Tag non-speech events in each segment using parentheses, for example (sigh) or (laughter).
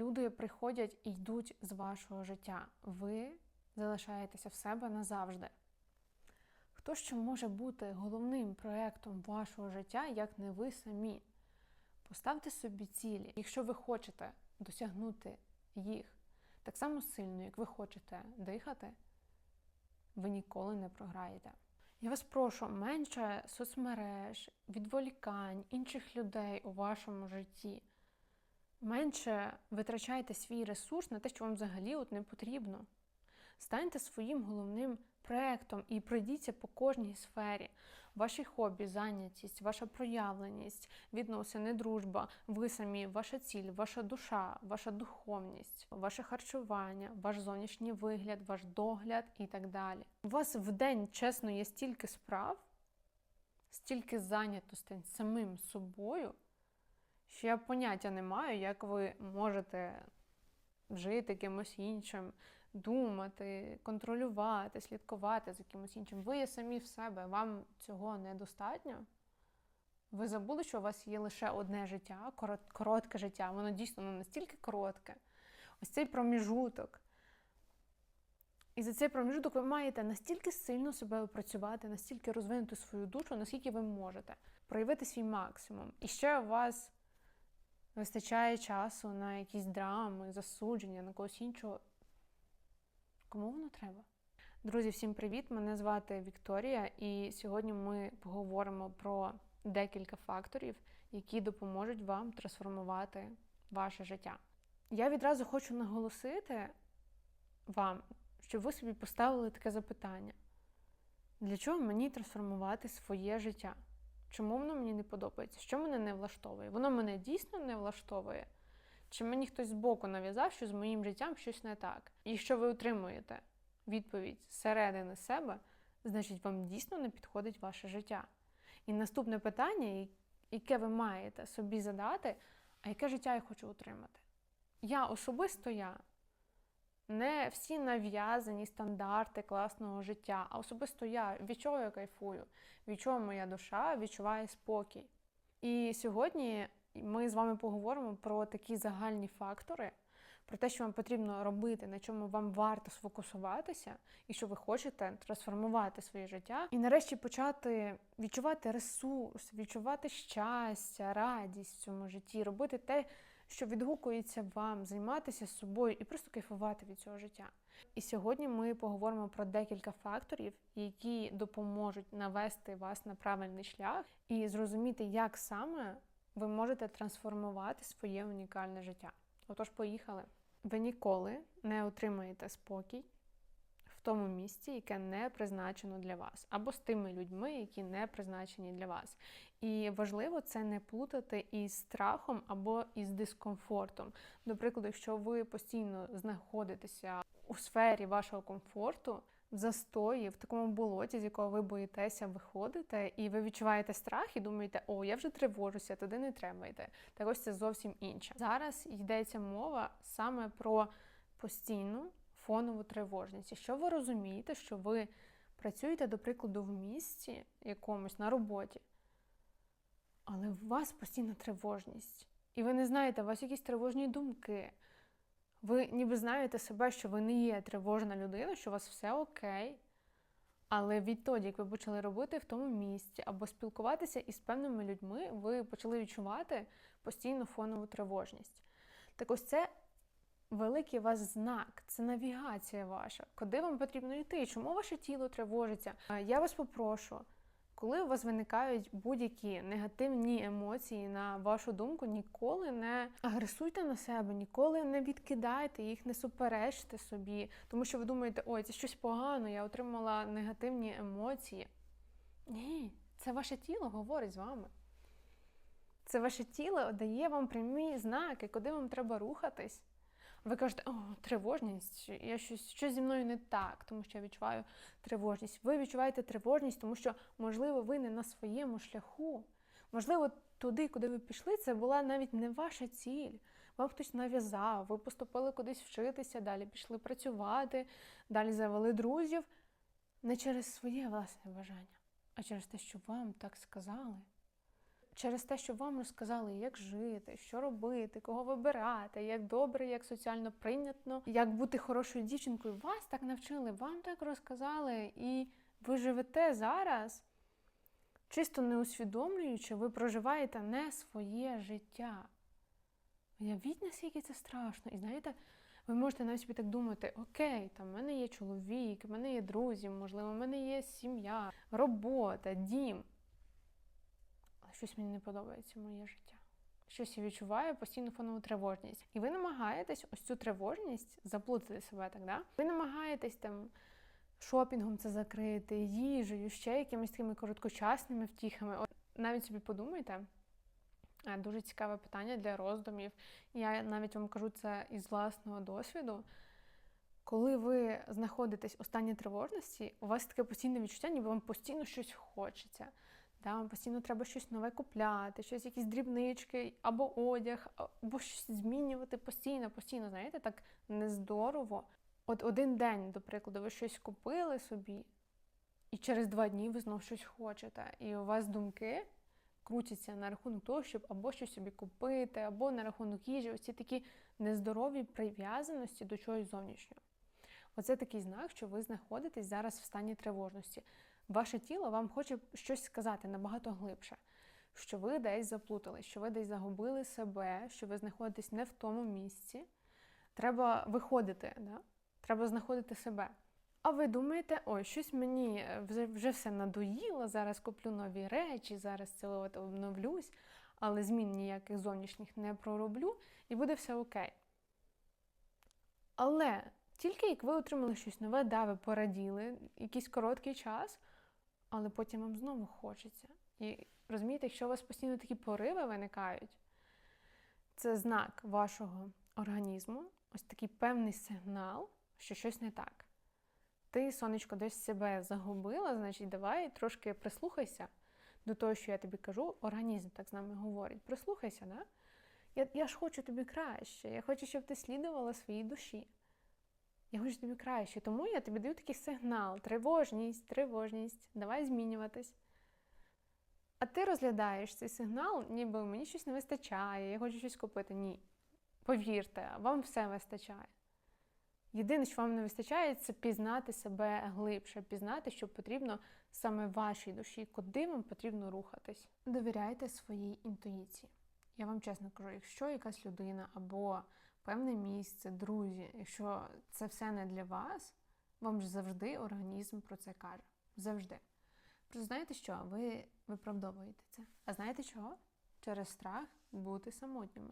люди приходять і йдуть з вашого життя. Ви залишаєтеся в себе назавжди. Хто ще може бути головним проєктом вашого життя, як не ви самі? Поставте собі цілі. Якщо ви хочете досягнути їх так само сильно, як ви хочете дихати, ви ніколи не програєте. Я вас прошу менше соцмереж, відволікань інших людей у вашому житті. Менше витрачайте свій ресурс на те, що вам взагалі от не потрібно. Станьте своїм головним проектом і пройдіться по кожній сфері. Ваші хобі, зайнятість, ваша проявленість, відносини, дружба, ви самі, ваша ціль, ваша душа, ваша духовність, ваше харчування, ваш зовнішній вигляд, ваш догляд і так далі. У вас в день, чесно, є стільки справ, стільки зайнятостей самим собою, що я поняття не маю, як ви можете жити кимось іншим, думати, контролювати, слідкувати за кимось іншим. Ви є самі в себе, вам цього недостатньо. Ви забули, що у вас є лише одне життя, коротке життя. Воно дійсно ну, настільки коротке. Ось цей проміжуток. І за цей проміжуток ви маєте настільки сильно себе опрацювати, настільки розвинути свою душу, наскільки ви можете, проявити свій максимум. І ще у вас вистачає часу на якісь драми, засудження, на когось іншого. Кому воно треба? Друзі, всім привіт! Мене звати Вікторія, і сьогодні ми поговоримо про декілька факторів, які допоможуть вам трансформувати ваше життя. Я відразу хочу наголосити вам, щоб ви собі поставили таке запитання: для чого мені трансформувати своє життя? Чому воно мені не подобається? Що мене не влаштовує? Воно мене дійсно не влаштовує? Чи мені хтось збоку нав'язав, що з моїм життям щось не так? І якщо ви отримуєте відповідь зсередини себе, значить вам дійсно не підходить ваше життя. І наступне питання, яке ви маєте собі задати, а яке життя я хочу отримати? Я особисто я. Не всі нав'язані стандарти класного життя, а особисто я від чого я кайфую, від чого моя душа відчуває спокій. І сьогодні ми з вами поговоримо про такі загальні фактори, про те, що вам потрібно робити, на чому вам варто сфокусуватися, і що ви хочете трансформувати своє життя, і нарешті почати відчувати ресурс, відчувати щастя, радість в цьому житті, робити те, що відгукується вам, займатися собою і просто кайфувати від цього життя. І сьогодні ми поговоримо про декілька факторів, які допоможуть навести вас на правильний шлях і зрозуміти, як саме ви можете трансформувати своє унікальне життя. Отож, поїхали. Ви ніколи не отримаєте спокій в тому місці, яке не призначено для вас, або з тими людьми, які не призначені для вас. І важливо це не плутати із страхом або із дискомфортом. До якщо ви постійно знаходитеся у сфері вашого комфорту, в застої, в такому болоті, з якого ви боїтеся виходити, і ви відчуваєте страх і думаєте, о, я вже тривожуся, туди не треба йти. Так ось це зовсім інше. Зараз йдеться мова саме про постійну фонову тривожність. Якщо ви розумієте, що ви працюєте, до прикладу, в місці якомусь на роботі, але у вас постійна тривожність, і ви не знаєте, у вас якісь тривожні думки. Ви ніби знаєте себе, що ви не є тривожна людина, що у вас все окей. Але відтоді, як ви почали робити в тому місці або спілкуватися із певними людьми, ви почали відчувати постійну фонову тривожність. Так ось це великий вас знак, це навігація ваша, куди вам потрібно йти, чому ваше тіло тривожиться. Я вас попрошу. Коли у вас виникають будь-які негативні емоції, на вашу думку, ніколи не агресуйте на себе, ніколи не відкидайте їх, не суперечте собі, тому що ви думаєте, ой, це щось погано, я отримала негативні емоції. Ні, це ваше тіло говорить з вами. Це ваше тіло дає вам прямі знаки, куди вам треба рухатись. Ви кажете, о, тривожність, я щось, щось зі мною не так, тому що я відчуваю тривожність. Ви відчуваєте тривожність, тому що, можливо, ви не на своєму шляху. Можливо, туди, куди ви пішли, це була навіть не ваша ціль. Вам хтось нав'язав, ви поступили кудись вчитися, далі пішли працювати, далі завели друзів. Не через своє власне бажання, а через те, що вам так сказали. Через те, що вам розказали, як жити, що робити, кого вибирати, як добре, як соціально прийнятно, як бути хорошою дівчинкою. Вас так навчили, вам так розказали, і ви живете зараз, чисто не усвідомлюючи, ви проживаєте не своє життя. Уявіть, наскільки це страшно. І знаєте, ви можете навіть собі так думати: окей, там в мене є чоловік, в мене є друзі, можливо, в мене є сім'я, робота, дім. Щось мені не подобається моє життя. Щось я відчуваю постійну фонову тривожність. І ви намагаєтесь ось цю тривожність заплутати себе так, да? Ви намагаєтесь там шопінгом це закрити, їжею, ще якимись такими короткочасними втіхами. От навіть собі подумайте. Е, Дуже цікаве питання для роздумів. Я навіть вам кажу це із власного досвіду. Коли ви знаходитесь у стані тривожності, у вас таке постійне відчуття, ніби вам постійно щось хочеться. Да, вам постійно треба щось нове купляти, щось, якісь дрібнички, або одяг, або щось змінювати постійно, постійно, знаєте, так нездорово. От один день, до прикладу, ви щось купили собі, і через два дні ви знову щось хочете. І у вас думки крутяться на рахунок того, щоб або щось собі купити, або на рахунок їжі. Ось ці такі нездорові прив'язаності до чогось зовнішнього. Оце такий знак, що ви знаходитесь зараз в стані тривожності. Ваше тіло вам хоче щось сказати набагато глибше, що ви десь заплутались, що ви десь загубили себе, що ви знаходитесь не в тому місці. Треба виходити, да? треба знаходити себе. А ви думаєте, ой, щось мені е, вже, вже все надоїло, зараз куплю нові речі, зараз це обновлюсь, але змін ніяких зовнішніх не пророблю, і буде все окей. Але тільки як ви отримали щось нове, да, ви пораділи якийсь короткий час, але потім вам знову хочеться. І розумієте, якщо у вас постійно такі пориви виникають, це знак вашого організму, ось такий певний сигнал, що щось не так. Ти, сонечко, десь себе загубила, значить, давай трошки прислухайся до того, що я тобі кажу. Організм так з нами говорить. Прислухайся, да? Я, я ж хочу тобі краще. Я хочу, щоб ти слідувала своїй душі. Я хочу тобі краще. Тому я тобі даю такий сигнал: тривожність, тривожність, давай змінюватись. А ти розглядаєш цей сигнал, ніби мені щось не вистачає, я хочу щось купити. Ні. Повірте, вам все вистачає. Єдине, що вам не вистачає, це пізнати себе глибше, пізнати, що потрібно саме вашій душі, куди вам потрібно рухатись. Довіряйте своїй інтуїції. Я вам чесно кажу, якщо якась людина або певне місце, друзі, якщо це все не для вас, вам ж завжди організм про це каже. Завжди. Просто знаєте що? Ви виправдовуєте це. А знаєте чого? Через страх бути самотніми.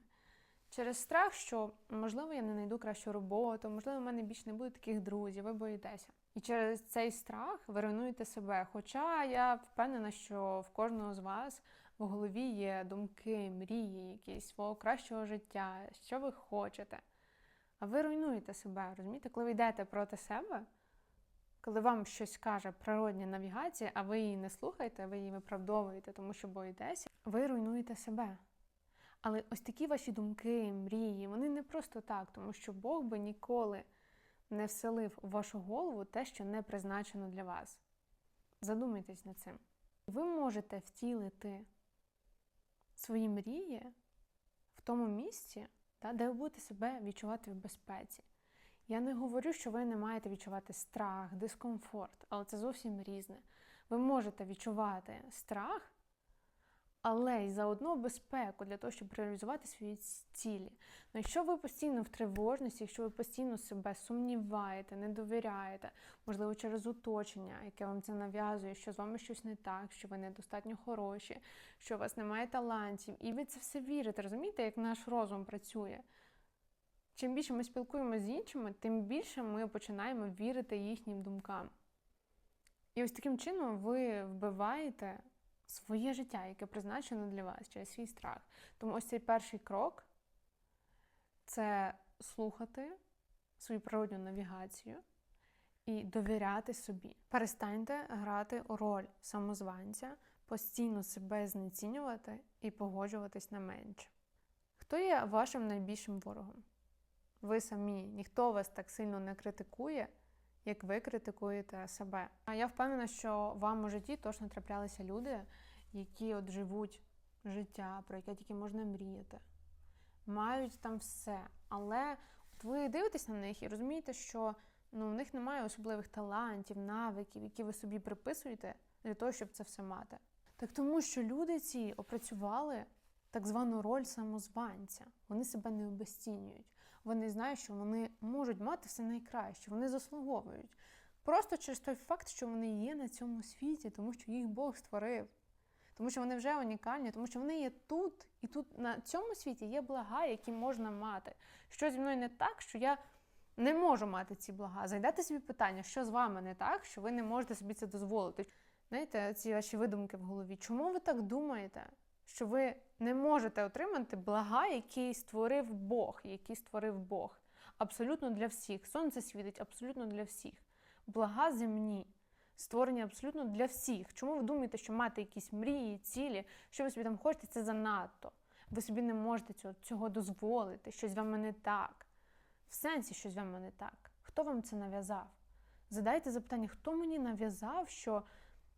Через страх, що можливо я не знайду кращу роботу, можливо, в мене більше не буде таких друзів, ви боїтеся. І через цей страх ви руйнуєте себе. Хоча я впевнена, що в кожного з вас в голові є думки, мрії, якісь свого кращого життя, що ви хочете. А ви руйнуєте себе, розумієте? Коли ви йдете проти себе, коли вам щось каже природня навігація, а ви її не слухаєте, ви її виправдовуєте, тому що боїтеся, ви руйнуєте себе. Але ось такі ваші думки, мрії, вони не просто так, тому що Бог би ніколи не вселив у вашу голову те, що не призначено для вас. Задумайтесь над цим. Ви можете втілити свої мрії в тому місці, та, де ви будете себе відчувати в безпеці. Я не говорю, що ви не маєте відчувати страх, дискомфорт, але це зовсім різне. Ви можете відчувати страх але й заодно безпеку для того, щоб реалізувати свої цілі. Ну, Якщо ви постійно в тривожності, якщо ви постійно себе сумніваєте, не довіряєте, можливо, через оточення, яке вам це нав'язує, що з вами щось не так, що ви недостатньо хороші, що у вас немає талантів, і ви це все вірите, розумієте, як наш розум працює. Чим більше ми спілкуємося з іншими, тим більше ми починаємо вірити їхнім думкам. І ось таким чином ви вбиваєте своє життя, яке призначено для вас через свій страх. Тому ось цей перший крок це слухати свою природню навігацію і довіряти собі. Перестаньте грати роль самозванця, постійно себе знецінювати і погоджуватись на менше. Хто є вашим найбільшим ворогом? Ви самі, ніхто вас так сильно не критикує, як ви критикуєте себе. А я впевнена, що вам у житті точно траплялися люди, які от живуть життя, про яке тільки можна мріяти. Мають там все. Але от ви дивитесь на них і розумієте, що ну, в них немає особливих талантів, навиків, які ви собі приписуєте для того, щоб це все мати. Так тому, що люди ці опрацювали так звану роль самозванця. Вони себе не обесцінюють. Вони знають, що вони можуть мати все найкраще, вони заслуговують. Просто через той факт, що вони є на цьому світі, тому що їх Бог створив, тому що вони вже унікальні, тому що вони є тут, і тут на цьому світі є блага, які можна мати. Що зі мною не так, що я не можу мати ці блага. Зайдете собі питання, що з вами не так, що ви не можете собі це дозволити. Знаєте, ці ваші видумки в голові. Чому ви так думаєте? Що ви не можете отримати блага, які створив Бог, які створив Бог. Абсолютно для всіх. Сонце світить абсолютно для всіх. Блага земні, створені абсолютно для всіх. Чому ви думаєте, що мати якісь мрії, цілі, що ви собі там хочете, це занадто. Ви собі не можете цього, цього дозволити, щось з вами не так. В сенсі, щось з вами не так. Хто вам це нав'язав? Задайте запитання, хто мені нав'язав, що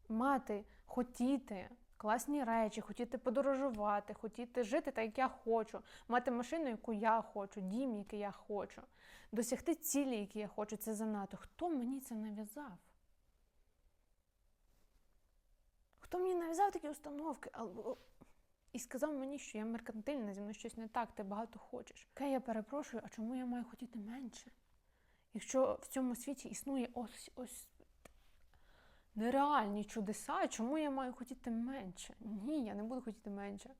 мати, хотіти класні речі, хотіти подорожувати, хотіти жити так, як я хочу, мати машину, яку я хочу, дім, який я хочу, досягти цілі, які я хочу, це занадто. Хто мені це нав'язав? Хто мені нав'язав такі установки? І сказав мені, що я меркантильна, зі мною щось не так, ти багато хочеш. Окей, я перепрошую, а чому я маю хотіти менше? Якщо в цьому світі існує ось ось нереальні чудеса, чому я маю хотіти менше? Ні, я не буду хотіти менше.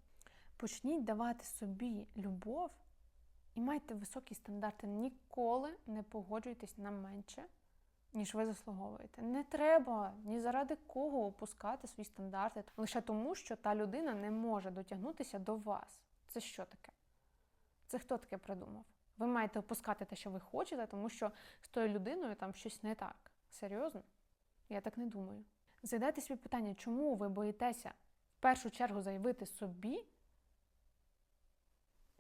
Почніть давати собі любов і майте високі стандарти. Ніколи не погоджуйтесь на менше, ніж ви заслуговуєте. Не треба ні заради кого опускати свої стандарти, лише тому, що та людина не може дотягнутися до вас. Це що таке? Це хто таке придумав? Ви маєте опускати те, що ви хочете, тому що з тою людиною там щось не так. Серйозно? Я так не думаю. Задайте собі питання, чому ви боїтеся в першу чергу заявити собі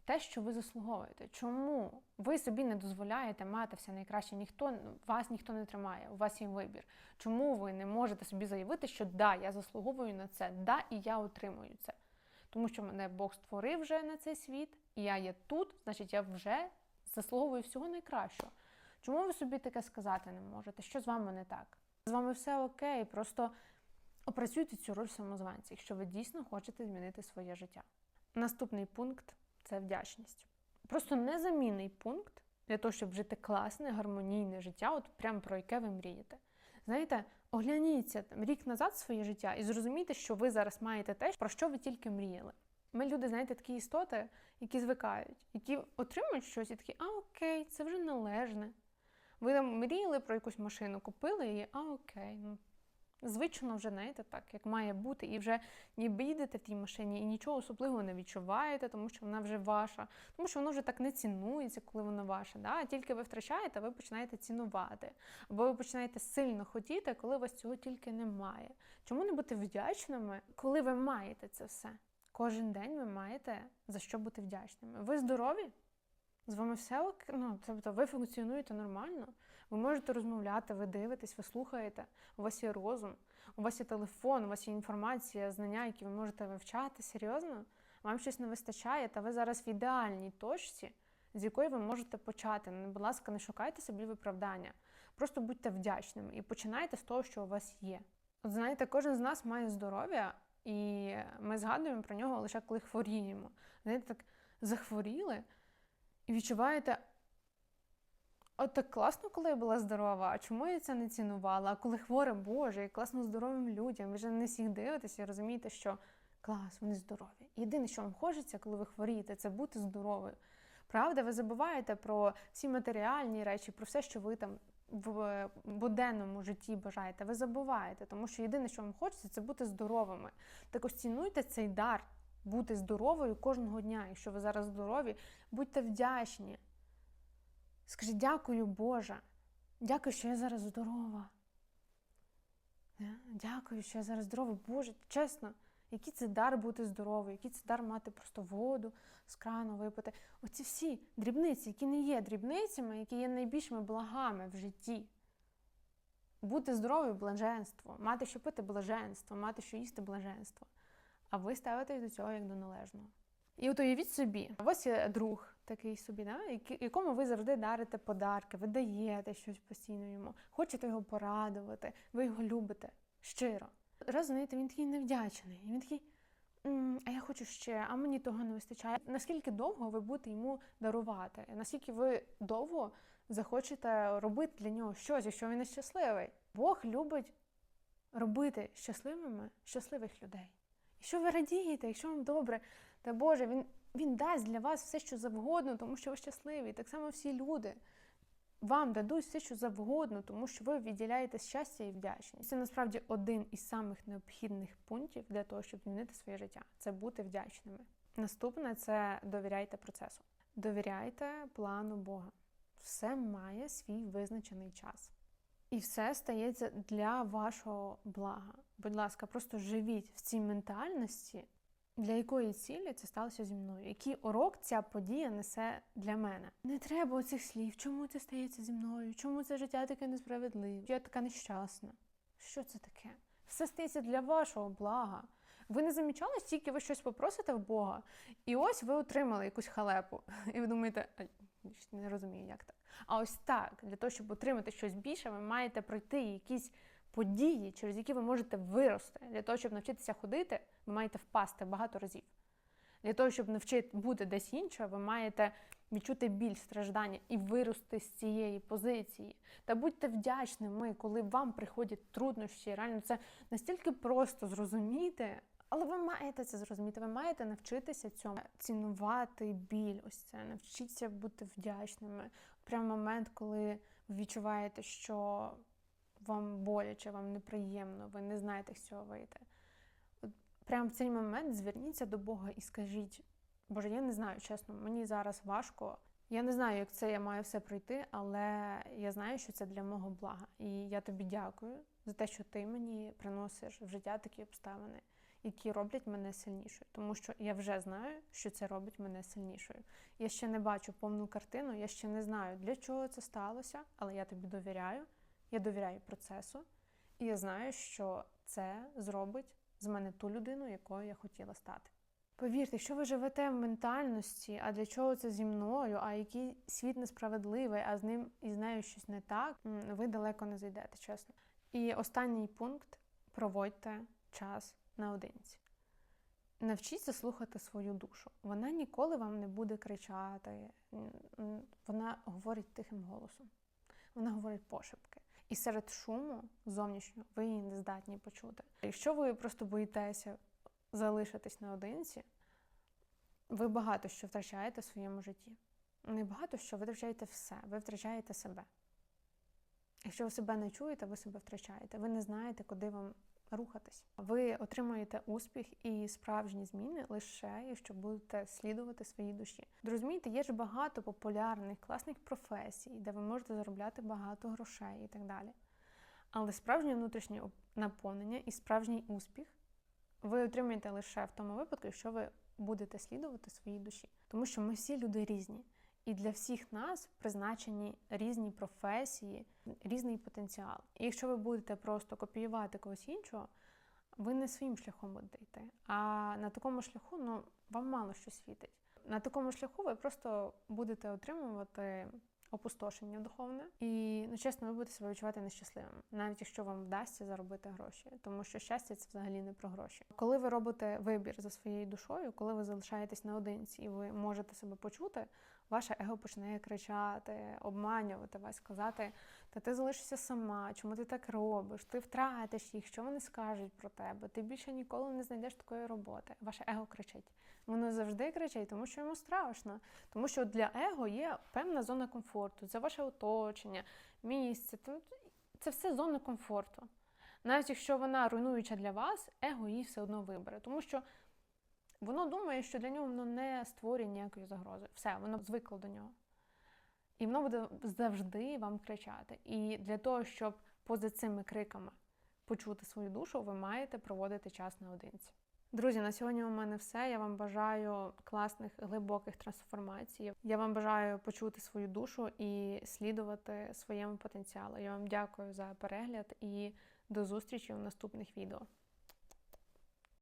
те, що ви заслуговуєте? Чому ви собі не дозволяєте мати все найкраще? Ніхто вас ніхто не тримає, у вас є вибір. Чому ви не можете собі заявити, що да, я заслуговую на це, да, і я отримую це? Тому що мене Бог створив вже на цей світ, і я є тут, значить, я вже заслуговую всього найкращого. Чому ви собі таке сказати не можете? Що з вами не так? З вами все окей, просто опрацюйте цю роль самозванця, якщо ви дійсно хочете змінити своє життя. Наступний пункт це вдячність. Просто незамінний пункт для того, щоб жити класне, гармонійне життя, от прям про яке ви мрієте. Знаєте, огляніться там рік назад своє життя і зрозумійте, що ви зараз маєте те, про що ви тільки мріяли. Ми люди, знаєте, такі істоти, які звикають, які отримують щось і такі, а окей, це вже належне. Ви там мріяли про якусь машину, купили її, а окей. ну, Звично вже, знаєте, так, як має бути, і вже ніби їдете в тій машині і нічого особливого не відчуваєте, тому що вона вже ваша, тому що воно вже так не цінується, коли воно ваше. Да? А тільки ви втрачаєте, ви починаєте цінувати. Або ви починаєте сильно хотіти, коли у вас цього тільки немає. Чому не бути вдячними, коли ви маєте це все? Кожен день ви маєте за що бути вдячними. Ви здорові? З вами все ок? ну, тобто ви функціонуєте нормально. Ви можете розмовляти, ви дивитесь, ви слухаєте, у вас є розум, у вас є телефон, у вас є інформація, знання, які ви можете вивчати. Серйозно? Вам щось не вистачає, та ви зараз в ідеальній точці, з якої ви можете почати. Ну, будь ласка, не шукайте собі виправдання. Просто будьте вдячними і починайте з того, що у вас є. От знаєте, кожен з нас має здоров'я, і ми згадуємо про нього лише коли хворіємо. Знаєте, так захворіли. І відчуваєте, от так класно, коли я була здорова, а чому я це не цінувала? А коли хворе, Боже, і класно здоровим людям, ви вже не всіх дивитеся і розумієте, що клас, вони здорові. Єдине, що вам хочеться, коли ви хворієте, це бути здоровою. Правда, ви забуваєте про всі матеріальні речі, про все, що ви там в буденному житті бажаєте. Ви забуваєте, тому що єдине, що вам хочеться, це бути здоровими. Так ось цінуйте цей дар бути здоровою кожного дня. Якщо ви зараз здорові, будьте вдячні. Скажіть, дякую, Боже. Дякую, що я зараз здорова. Дякую, що я зараз здорова. Боже, чесно, який це дар бути здоровою, який це дар мати просто воду з крану випити. Оці всі дрібниці, які не є дрібницями, які є найбільшими благами в житті. Бути здоровою блаженство, мати що пити блаженство, мати що їсти блаженство. А ви ставитесь до цього як до належного. І от уявіть собі, вас є друг такий собі, да? якому ви завжди дарите подарки, ви даєте щось постійно йому, хочете його порадувати, ви його любите щиро. Раз, знаєте, він такий невдячний, він такий. А я хочу ще, а мені того не вистачає. Наскільки довго ви будете йому дарувати? Наскільки ви довго захочете робити для нього щось, якщо він нещасливий? Бог любить робити щасливими щасливих людей. Якщо ви радієте, якщо вам добре, та Боже, він, він дасть для вас все, що завгодно, тому що ви щасливі. Так само всі люди вам дадуть все, що завгодно, тому що ви відділяєте щастя і вдячність. Це насправді один із самих необхідних пунктів для того, щоб змінити своє життя це бути вдячними. Наступне це довіряйте процесу. Довіряйте плану Бога. Все має свій визначений час. І все стається для вашого блага. Будь ласка, просто живіть в цій ментальності, для якої цілі це сталося зі мною. Який урок ця подія несе для мене? Не треба оцих слів, чому це стається зі мною, чому це життя таке несправедливе, я така нещасна. Що це таке? Все стається для вашого блага. Ви не замічали, стільки ви щось попросите в Бога, і ось ви отримали якусь халепу. (laughs) І ви думаєте, не розумію, як так. А ось так, для того, щоб отримати щось більше, ви маєте пройти якісь події, через які ви можете вирости. Для того, щоб навчитися ходити, ви маєте впасти багато разів. Для того, щоб навчити бути десь інше, ви маєте відчути біль, страждання і вирости з цієї позиції. Та будьте вдячними, коли вам приходять труднощі. Реально, це настільки просто зрозуміти, але ви маєте це зрозуміти. Ви маєте навчитися цьому цінувати біль. Ось це навчіться бути вдячними. Прямо момент, коли ви відчуваєте, що вам боляче, вам неприємно, ви не знаєте, з цього вийти. От Прямо в цей момент зверніться до Бога і скажіть: Боже, я не знаю, чесно, мені зараз важко. Я не знаю, як це я маю все пройти, але я знаю, що це для мого блага. І я тобі дякую за те, що ти мені приносиш в життя такі обставини, які роблять мене сильнішою. Тому що я вже знаю, що це робить мене сильнішою. Я ще не бачу повну картину, я ще не знаю, для чого це сталося, але я тобі довіряю. Я довіряю процесу, і я знаю, що це зробить з мене ту людину, якою я хотіла стати. Повірте, якщо ви живете в ментальності, а для чого це зі мною, а який світ несправедливий, а з ним і з нею щось не так, ви далеко не зайдете, чесно. І останній пункт проводьте час наодинці. Навчіться слухати свою душу. Вона ніколи вам не буде кричати, вона говорить тихим голосом, вона говорить пошепки. І серед шуму зовнішнього ви її не здатні почути. Якщо ви просто боїтеся залишитись наодинці, ви багато що втрачаєте в своєму житті. Не багато що, ви втрачаєте все, ви втрачаєте себе. Якщо ви себе не чуєте, ви себе втрачаєте. Ви не знаєте, куди вам рухатись. Ви отримаєте успіх і справжні зміни лише якщо будете слідувати своїй душі. Розумієте, є ж багато популярних, класних професій, де ви можете заробляти багато грошей і так далі. Але справжнє внутрішнє наповнення і справжній успіх ви отримаєте лише в тому випадку, якщо ви будете слідувати своїй душі. Тому що ми всі люди різні. І для всіх нас призначені різні професії, різний потенціал. І якщо ви будете просто копіювати когось іншого, ви не своїм шляхом будете йти. А на такому шляху ну, вам мало що світить. На такому шляху ви просто будете отримувати опустошення духовне, і ну чесно, ви будете себе відчувати нещасливим, навіть якщо вам вдасться заробити гроші, тому що щастя це взагалі не про гроші. Коли ви робите вибір за своєю душою, коли ви залишаєтесь наодинці і ви можете себе почути, ваше его почне кричати, обманювати вас, сказати, та ти залишишся сама, чому ти так робиш? Ти втратиш їх, що вони скажуть про тебе? Ти більше ніколи не знайдеш такої роботи. Ваше его кричить. Воно завжди кричить, тому що йому страшно. Тому що для его є певна зона комфорту, це ваше оточення, місце. Це все зона комфорту. Навіть якщо вона руйнуюча для вас, его її все одно вибере. Тому що воно думає, що для нього воно не створює ніякої загрози. Все, воно звикло до нього. І воно буде завжди вам кричати. І для того, щоб поза цими криками почути свою душу, ви маєте проводити час наодинці. Друзі, на сьогодні у мене все. Я вам бажаю класних глибоких трансформацій. Я вам бажаю почути свою душу і слідувати своєму потенціалу. Я вам дякую за перегляд і до зустрічі у наступних відео.